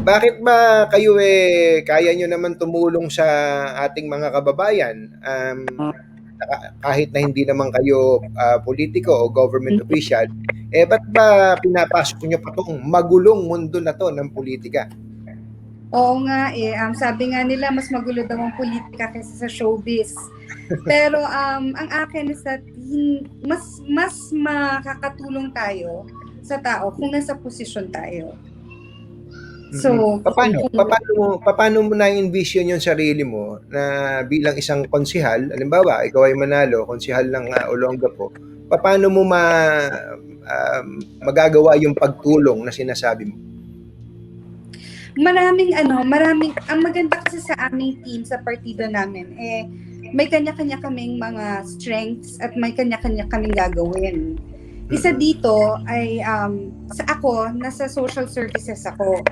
Bakit ba kayo, eh, kaya niyo naman tumulong sa ating mga kababayan, um, kahit na hindi naman kayo, ah, pulitiko o government official, eh, ba't ba pinapasok niyo pa 'tong magulong mundo na 'to ng pulitika? Oo nga, eh, um, sabi nga nila mas magulo daw ang politika kaysa sa showbiz. Pero, um, ang akin is that mas mas makakatulong tayo sa tao kung nasa posisyon tayo. So. Papaano kung papaano mo papaano mo na-envision yung sarili mo na bilang isang konsehal, halimbawa ikaw ay manalo, konsehal ng, ah, Olongapo, papaano mo ma um, magagawa yung pagtulong na sinasabi mo? Maraming ano, maraming ang maganda kasi sa aming team, sa partido namin, eh, may kanya-kanya kaming mga strengths at may kanya-kanya kaming gagawin. Isa dito ay, um, sa ako, nasa social services ako.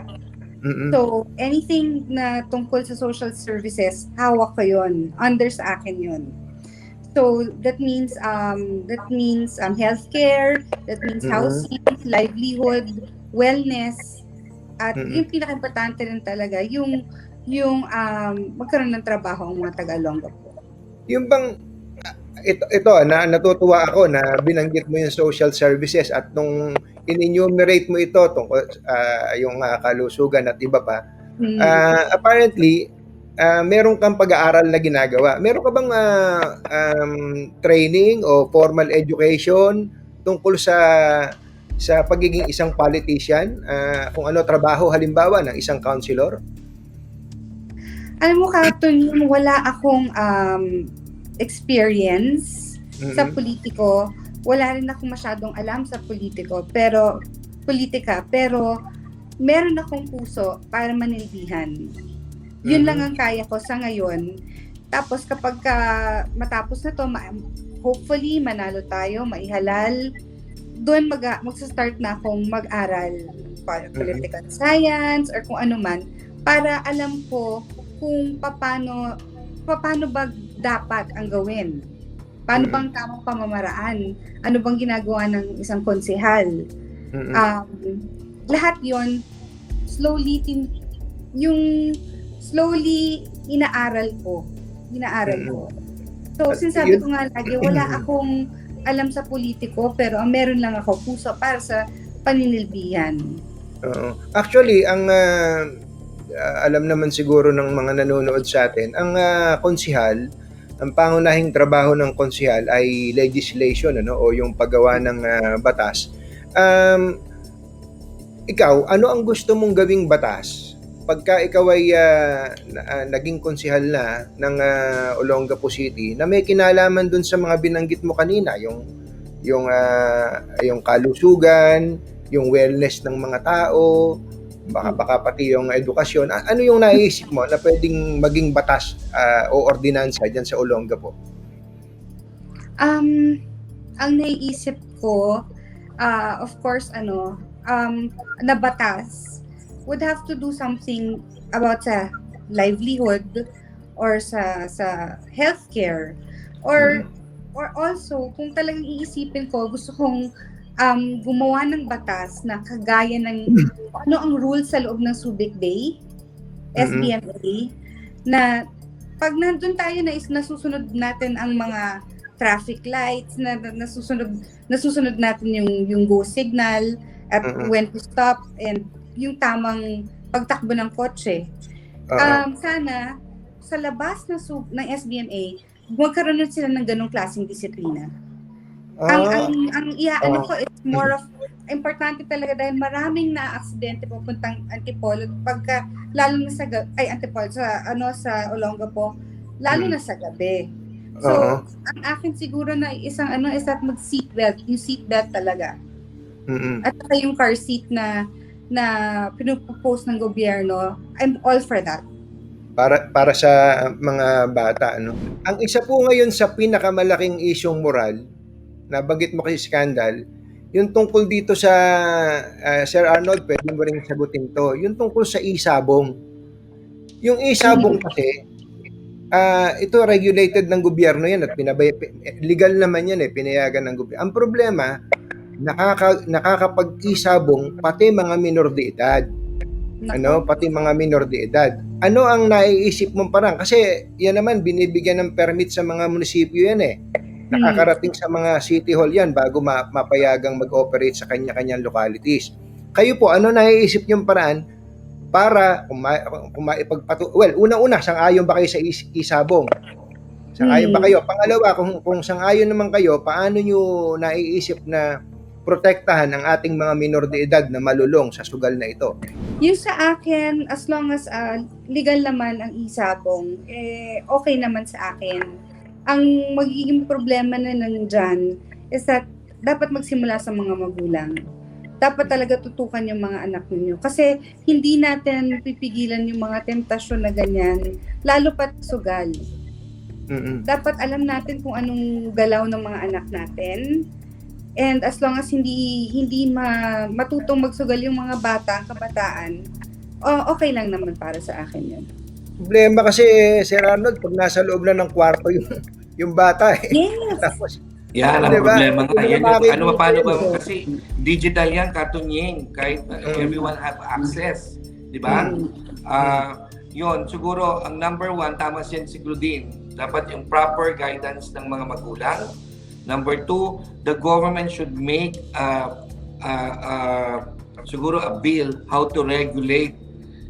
Mm. So, anything na tungkol sa social services, hawak ko yun. Under sa akin yun. So, that means, um, that means um, healthcare, that means Mhm. housing, livelihood, wellness, at Mhm. yung pinaka-importante rin talaga, yung, yung um, magkaroon ng trabaho ang mga taga-Olonga po. Yung bang ito ito na natutuwa ako na binanggit mo yung social services at nung in-enumerate mo ito tungkol ah, yung ah, kalusugan at iba pa. Mm. Ah, apparently, ah, meron kang pag-aaral na ginagawa. Meron ka bang ah, um, training o formal education tungkol sa sa pagiging isang politician? Ah, kung ano trabaho halimbawa ng isang councilor? Alam mo, Carton, wala akong um, experience sa Mhm. politiko. Wala rin ako masyadong alam sa politiko, pero politika, pero meron akong puso para manilbihan. Yun Mhm. lang ang kaya ko sa ngayon. Tapos kapag ka matapos na to, ma- hopefully manalo tayo, maihalal, doon mag magsa-start na akong mag-aral para political science or kung ano man para alam ko kung paano paano ba dapat ang gawin. Paano Mm. bang tamang pamamaraan? Ano bang ginagawa ng isang konsehal? Mhm. Um, lahat yon slowly tin yung slowly inaaral ko. Inaaral Mm. ko. So, sinasabi ko nga lagi, wala akong alam sa politiko, pero ang meron lang ako puso para sa paninilbihan. Oo. Actually, ang ah, ah, alam naman siguro ng mga nanonood sa atin, ang ah, konsihal, ang pangunahing trabaho ng konsihal ay legislation ano o yung paggawa ng ah, batas. Um, ikaw, ano ang gusto mong gawing batas? Pagka ikaw ay ah, naging konsihal na ng ah, Olongapo City na may kinalaman dun sa mga binanggit mo kanina, yung yung ah, yung kalusugan, yung wellness ng mga tao, baka baka pati yung edukasyon. Ano yung naisip mo na pwedeng maging batas ah, o ordinansa diyan sa Olongapo? Um, ang naiisip ko, ah, of course, ano, um, na batas would have to do something about sa livelihood or sa sa healthcare or or also kung talagang iisipin ko gusto kong um, gumawa ng batas na kagaya ng ano ang rules sa loob ng Subic Day SBMA na pag nandun tayo na is nasusunod natin ang mga traffic lights na, na nasusunod nasusunod natin yung yung go signal at Mhm. when to stop and yung tamang pagtakbo ng kotse. Oo. Um, sana sa labas ng sub, ng SBMA magkaroon sila ng ganong klaseng disiplina. Ang Ah, ang ang iya ano Oo. ko is more of importante talaga dahil maraming na aksidente pupuntang Antipolo pagka lalo na sa ga- ay Antipolo sa ano sa Olongapo lalo Mm. na sa gabi. So, Oo. ang akin siguro na isang ano is that mag seatbelt, yung seatbelt talaga. Mm-mm. At saka yung car seat na na pinupropose ng gobyerno, I'm all for that. para para sa mga bata ano. Ang isa po ngayon sa pinakamalaking isyong moral na banggit mo kasi scandal, yung tungkol dito sa ah, Sir Arnold, pwede mo ring sagutin to. Yung tungkol sa isabong. Yung isabong kasi ah, ito regulated ng gobyerno yan at pinabay legal naman yan eh pinayagan ng gobyerno. Ang problema nakaka nakakapag-isabong pati mga minor de edad. Ano, pati mga minor de edad. Ano ang naiisip mong parang? Kasi yan naman, binibigyan ng permit sa mga munisipyo yan eh. Nakakarating sa mga city hall yan bago ma- mapayagang mag-operate sa kanya-kanyang localities. Kayo po, ano naiisip niyong paraan para kung, ma- kung maipagpatu... Well, una-una, sang-ayon ba kayo sa is- isabong? Sang-ayon ba Hmm. kayo? Pangalawa, kung, kung sang-ayon naman kayo, paano nyo naiisip na protektahan ang ating mga minor de edad na malulong sa sugal na ito? Yung sa akin, as long as ah, legal naman ang isabong, eh, okay naman sa akin. Ang magiging problema na nandyan is that dapat magsimula sa mga magulang. Dapat talaga tutukan yung mga anak ninyo. Kasi hindi natin pipigilan yung mga tentasyon na ganyan, lalo pat sugal. Mm-mm. Dapat alam natin kung anong galaw ng mga anak natin. And as long as hindi hindi ma, matutong magsugal yung mga bata, kabataan, oh, okay lang naman para sa akin yun. Problema kasi, Sir Arnold, pag nasa loob na ng kwarto yung, yung bata eh. Yes! Tapos, Yan ang Diba? problema nga. Yan, yung, ano paano ba? yun. Kasi digital yan, katunying. Kahit uh, Mm. everyone have access. Di ba? Mm. Ah, yun, siguro, ang number one, tama siya si Claudine. Dapat yung proper guidance ng mga magulang. Number two, the government should make uh, uh, uh, siguro a bill how to regulate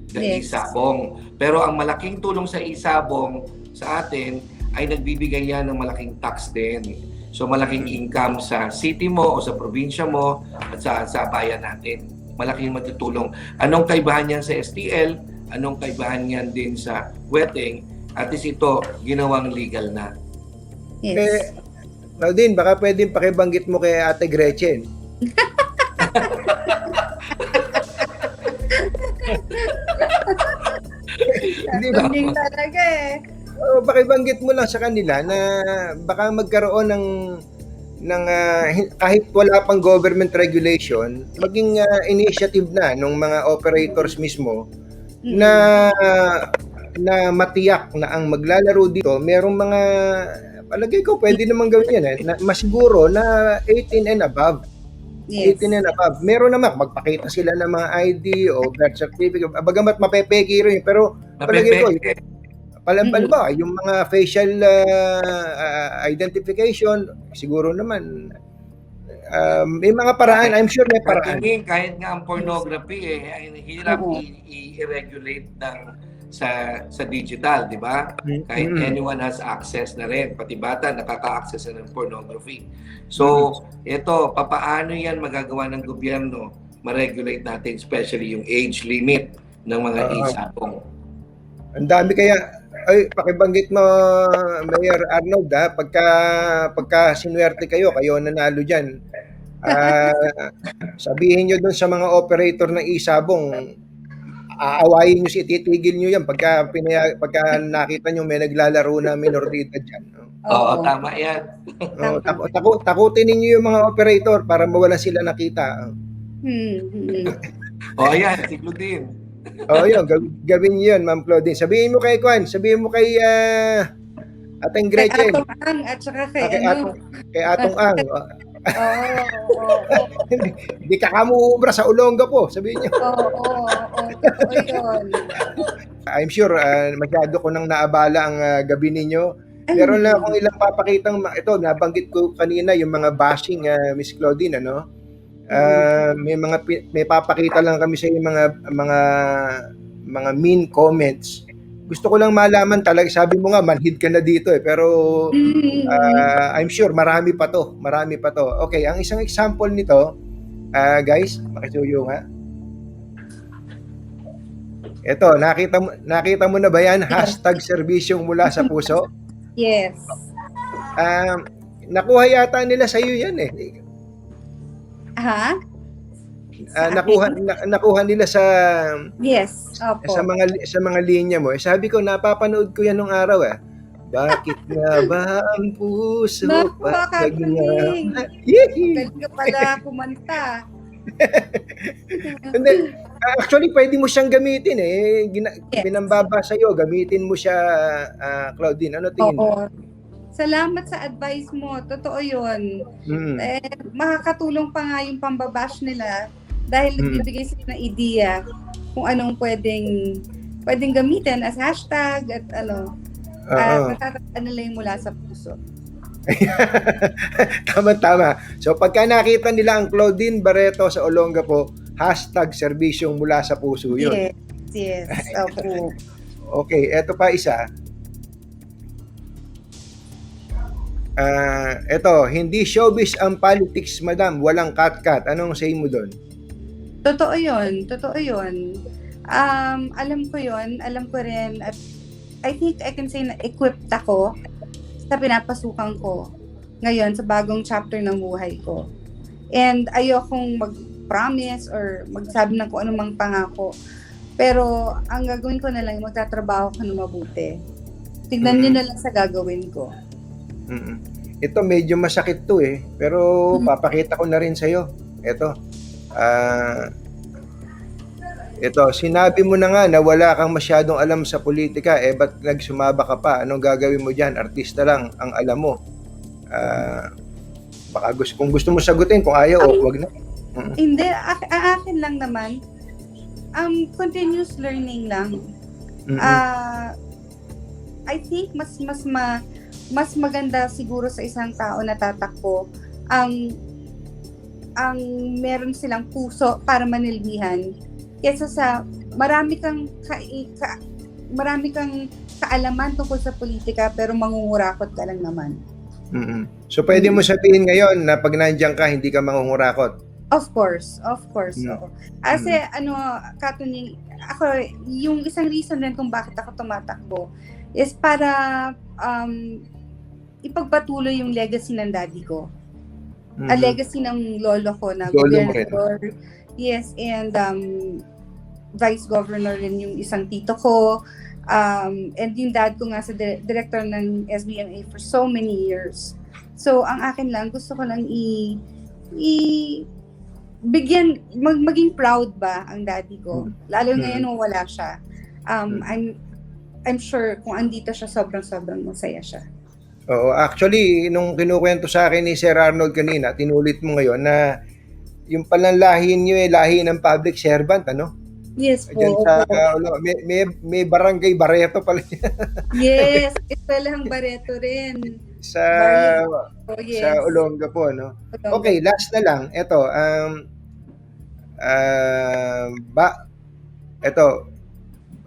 the Yes. isabong. Pero ang malaking tulong sa isabong sa atin ay nagbibigay yan ng malaking tax din. So malaking income sa city mo o sa probinsya mo at sa, sa bayan natin. Malaking matutulong. Anong kaibahan niyan sa STL? Anong kaibahan niyan din sa wedding? At least ito, ginawang legal na. eh, Yes. Claudine, baka pwedeng pakibanggit mo kay Ate Gretchen. Hindi ba? Hindi talaga eh. Oh, pakibanggit mo lang sa kanila na baka magkaroon ng ng ah, hin- kahit wala pang government regulation, maging ah, initiative na ng mga operators mismo na na matiyak na ang maglalaro dito, merong mga palagay ko pwede naman gawin yan eh, na, masiguro na 18 and above. Yes. 18 and above. Meron naman, magpakita sila ng mga ID o birth certificate. Bagamat mapepeki rin, pero palagay ko. Palang Mm. ba, yung mga facial ah, ah, identification, siguro naman, um, may mga paraan, I'm sure may paraan. Katunying, kahit nga ang pornography eh, ay hirap i- i-regulate ng sa sa digital, di ba? Kahit Mm. anyone has access na rin, pati bata nakaka-access na ng pornography. So, ito, papaano yan magagawa ng gobyerno ma-regulate natin, especially yung age limit ng mga Ah. isabong. Ang dami kaya, ay, pakibanggit mo, Mayor Arnold, ha, pagka, pagka sinuwerte kayo, kayo nanalo dyan, ah, sabihin nyo dun sa mga operator ng isabong, aawayin nyo si titigil nyo yan pagka, pinaya, pagka nakita nyo may naglalaro na minor de edad dyan. no? Oo, tama yan. Oh, taku- taku- takutin ninyo yung mga operator para mawala sila nakita. Hmm, hmm. O ayan, si Claudine. Oh, yun, gaw- gawin yun, Ma'am Claudine. Sabihin mo kay Kwan, sabihin mo kay ah, Ating Kay Gretchen, Atong Ang at saka kay kay ano. Atong, kay Atong Ang. Oh, Oo, oo, oo. Hindi ka kamuubra sa Olonga po, sabihin niyo. Oo, oo, oo. I'm sure ah, masyado ko nang naabala ang ah, gabi ninyo. Meron lang akong ilang papakitang, ito, nabanggit ko kanina yung mga bashing, ah, Miss Claudine, ano? Ah, may mga may papakita lang kami sa yung mga mga mga mean comments. Gusto ko lang malaman talaga, sabi mo nga manhid ka na dito eh, pero ah, I'm sure marami pa to, marami pa to. Okay, ang isang example nito, ah, guys, makisuyo nga. Ito, nakita mo nakita mo na ba yan? Hashtag serbisyong mula sa puso. yes. Um, nakuha yata nila sa iyo yan eh. Ha? Sa nakuha na- nakuha nila sa Yes. Opo. sa mga sa mga linya mo. Eh, sabi ko napapanood ko yan nung araw eh. Bakit nga ba ang puso Naku! Galing ka pala kumanta. Hindi, ah, actually pwede mo siyang gamitin eh. Gina, Yes. Binambaba sa iyo, gamitin mo siya ah, Claudine. Ano tingin mo? Oo. Salamat sa advice mo. Totoo yun. Mm. Eh, makakatulong pa nga yung pambabash nila Dahil Mm. nagbibigay sila ng idea kung anong pwedeng pwedeng gamitin as hashtag at ano, Oo. at natatandaan nila yung mula sa puso. Tama-tama. So pagka nakita nila ang Claudine Barreto sa Olongapo, hashtag serbisyong mula sa puso yun. Yes, yes. Opo. Okay, eto pa isa. Ah, eto, hindi showbiz ang politics, madam. Walang cut-cut. Anong say mo doon? Totoo yun. Totoo yun. Um, alam ko yun. Alam ko rin. At I think I can say na equipped ako sa pinapasukan ko ngayon sa bagong chapter ng buhay ko. And ayokong mag-promise or magsabi ng kung anumang pangako. Pero ang gagawin ko na lang, magtatrabaho ko na mabuti. Tignan nyo Mhm. na lang sa gagawin ko. Mm-mm. Ito medyo masakit to eh, pero Mhm. papakita ko na rin sa iyo. Ito. Ah ito, sinabi mo na nga na wala kang masyadong alam sa politika, eh ba't nagsumaba ka pa? Anong gagawin mo diyan? Artista lang ang alam mo. Ah baka gusto, kung gusto mo sagutin, kung ayaw, Ay. wag na. Hindi, a- akin lang naman, um, continuous learning lang. Mm-mm. Ah, I think mas mas ma, mas maganda siguro sa isang tao na tatakbo ang ang meron silang puso para manilbihan kesa sa marami kang ka, ka- marami kang kaalaman tungkol sa politika pero mangungurakot ka lang naman. Mm-mm. So pwede mo sabihin ngayon na pag nandiyan ka, hindi ka mangungurakot. Of course, of course. Mm. oo. Kasi ano, katuning, ako, yung isang reason din kung bakit ako tumatakbo is para um, ipagpatuloy yung legacy ng daddy ko. Mhm. A legacy ng lolo ko na Lolo mo rin. gobernador. Yes, and um, vice governor rin yung isang tito ko. Um, and yung dad ko nga sa di- director ng SBMA for so many years. So, ang akin lang, gusto ko lang i, i bigyan, mag, maging proud ba ang daddy ko. Lalo Mm. ngayon nung wala siya. Um, Mm. I'm, I'm sure kung andito siya, sobrang-sobrang masaya siya. Oo, actually, nung kinukwento sa akin ni Sir Arnold kanina, tinulit mo ngayon na yung palang lahi niyo eh, lahi ng public servant, ano? Yes po. Diyan sa, opo. uh, may, may, may barangay Barreto pala Yes, eskwelahang Barreto rin. sa, Oh, yes. sa Olongapo, no? Olongapo. Okay, last na lang. Ito, um, ah, ba, ito,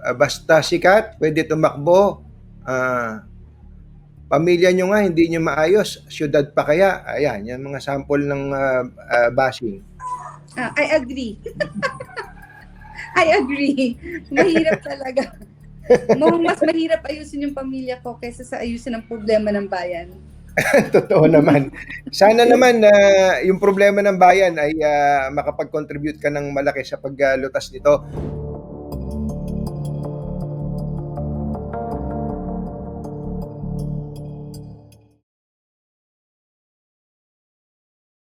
ah, basta sikat, pwede tumakbo, ah, pamilya nyo nga, hindi nyo maayos, syudad pa kaya, ayan, yan mga sample ng ah, ah, bashing. Ah, I agree. I agree. Mahirap talaga. Mas mahirap ayusin yung pamilya ko kaysa sa ayusin ang problema ng bayan. Totoo naman. Sana naman na yung problema ng bayan ay ah, makapag-contribute ka ng malaki sa paglutas nito.